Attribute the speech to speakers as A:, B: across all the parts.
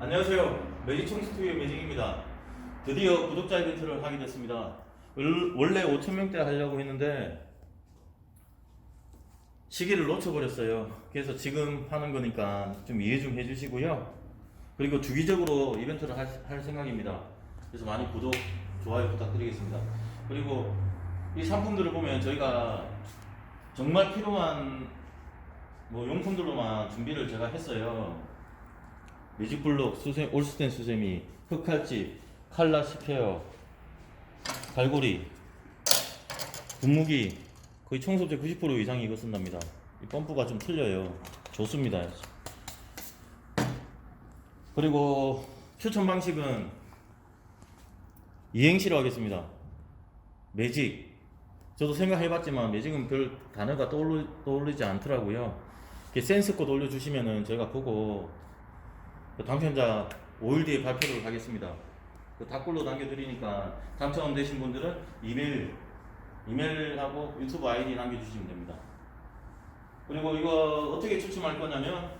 A: 안녕하세요. 매직총 스튜디오 매직입니다. 드디어 구독자 이벤트를 하게 됐습니다. 을- 원래 5천명대 하려고 했는데 시기를 놓쳐버렸어요. 그래서 지금 하는 거니까 좀 이해 좀 해주시고요. 그리고 주기적으로 이벤트를 할, 할 생각입니다. 그래서 많이 구독, 좋아요 부탁드리겠습니다. 그리고 이 상품들을 보면 저희가 정말 필요한 뭐 용품들로만 준비를 제가 했어요. 매직블록, 수세, 올스텐 수세미, 흑칼집, 칼라 스페어, 갈고리, 분무기 거의 청소제 90% 이상이 이거 쓴답니다. 이 펌프가 좀 틀려요. 좋습니다. 그리고 추천 방식은 이행시로 하겠습니다. 매직. 저도 생각해봤지만 매직은 별 단어가 떠오르, 떠오르지 않더라고요. 센스껏 올려주시면은 저희가 보고 그 당첨자 5일 뒤에 발표를 하겠습니다. 그 답글로 남겨드리니까 당첨되신 분들은 이메일, 이메일하고 유튜브 아이디 남겨주시면 됩니다. 그리고 이거 어떻게 추첨할 거냐면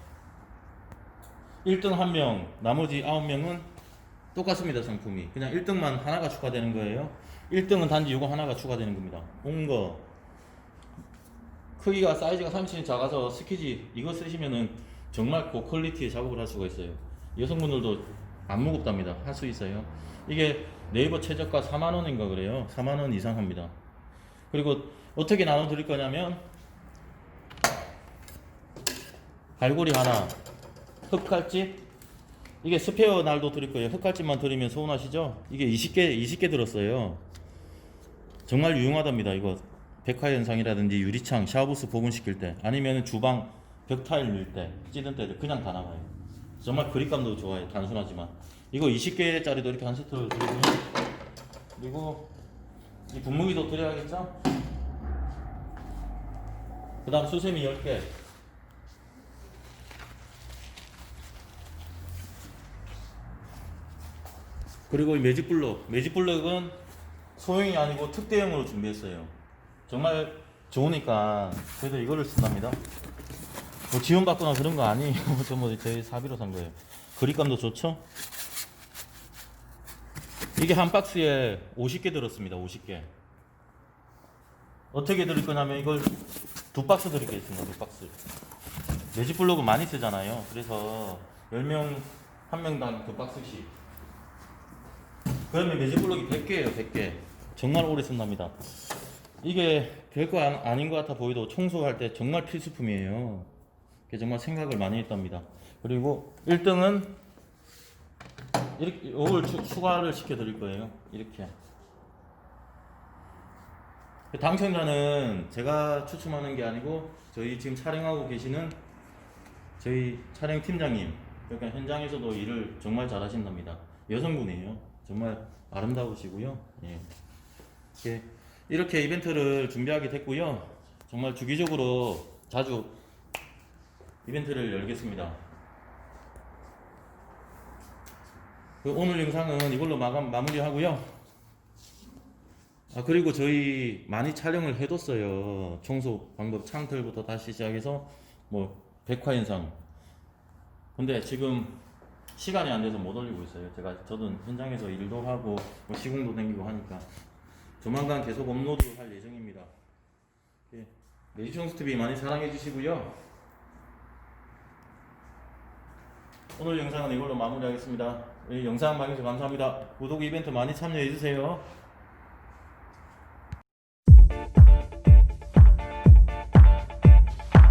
A: 1등 1명, 나머지 9명은 똑같습니다, 상품이. 그냥 1등만 하나가 추가되는 거예요. 1등은 단지 이거 하나가 추가되는 겁니다. 온 거. 크기가 사이즈가 30cm 작아서 스키지 이거 쓰시면은 정말 고퀄리티의 작업을 할 수가 있어요. 여성분들도 안 무겁답니다. 할 수 있어요. 이게 네이버 최저가 4만 원인가 그래요. 4만 원 이상 합니다. 그리고 어떻게 나눠 드릴 거냐면 갈고리 하나, 흑칼집 이게 스페어 날도 드릴 거예요. 흑칼집만 드리면 서운하시죠? 이게 20개 20개 들었어요. 정말 유용하답니다. 이거 백화 현상이라든지 유리창 샤워부스 복원시킬 때 아니면 주방 벽 타일 밀 때 찌든 때 그냥 다 나가요. 정말 그립감도 좋아요. 단순하지만 이거 20개짜리도 이렇게 한 세트를 드리고요. 그리고 이 분무기도 드려야겠죠? 그 다음 수세미 10개 그리고 이 매직블록 매직블록은 소형이 아니고 특대형으로 준비했어요 정말 좋으니까 그래도 이거를 쓴답니다 뭐 지원받거나 그런 거 아니에요. 전부 저희 사비로 산 거예요. 그립감도 좋죠? 이게 한 박스에 50개 들었습니다. 50개. 어떻게 드릴 거냐면 이걸 두 박스 드리겠습니다. 두 박스. 매직 블록은 많이 쓰잖아요. 그래서 10명 한 명당 두 박스씩. 그러면 매직 블록이 100개예요. 100개. 정말 오래 쓴답니다. 이게 별거 안- 아닌 것 같아 보여도 청소할 때 정말 필수품이에요 정말 생각을 많이 했답니다. 그리고 1등은 이렇게 추- 추가를 시켜 드릴 거예요. 이렇게. 당첨자는 제가 추첨하는 게 아니고 저희 지금 촬영하고 계시는 저희 촬영 팀장님 그러니까 현장에서도 일을 정말 잘하신답니다. 여성분이에요. 정말 아름다우시고요. 예. 이렇게 이벤트를 준비하게 됐고요. 정말 주기적으로 자주 이벤트를 열겠습니다. 그 오늘 영상은 이걸로 마감 마무리하고요. 아 그리고 저희 많이 촬영을 해뒀어요. 청소 방법 창틀부터 다시 시작해서 뭐 백화 현상. 근데 지금 시간이 안 돼서 못 올리고 있어요. 제가 저도 현장에서 일도 하고 뭐 시공도 다니고 하니까. 조만간 계속 업로드 할 예정입니다. 예, TV 많이 사랑해 주시고요 오늘 영상은 이걸로 마무리하겠습니다. 예, 영상 봐주셔서 감사합니다. 구독 이벤트 많이 참여해 주세요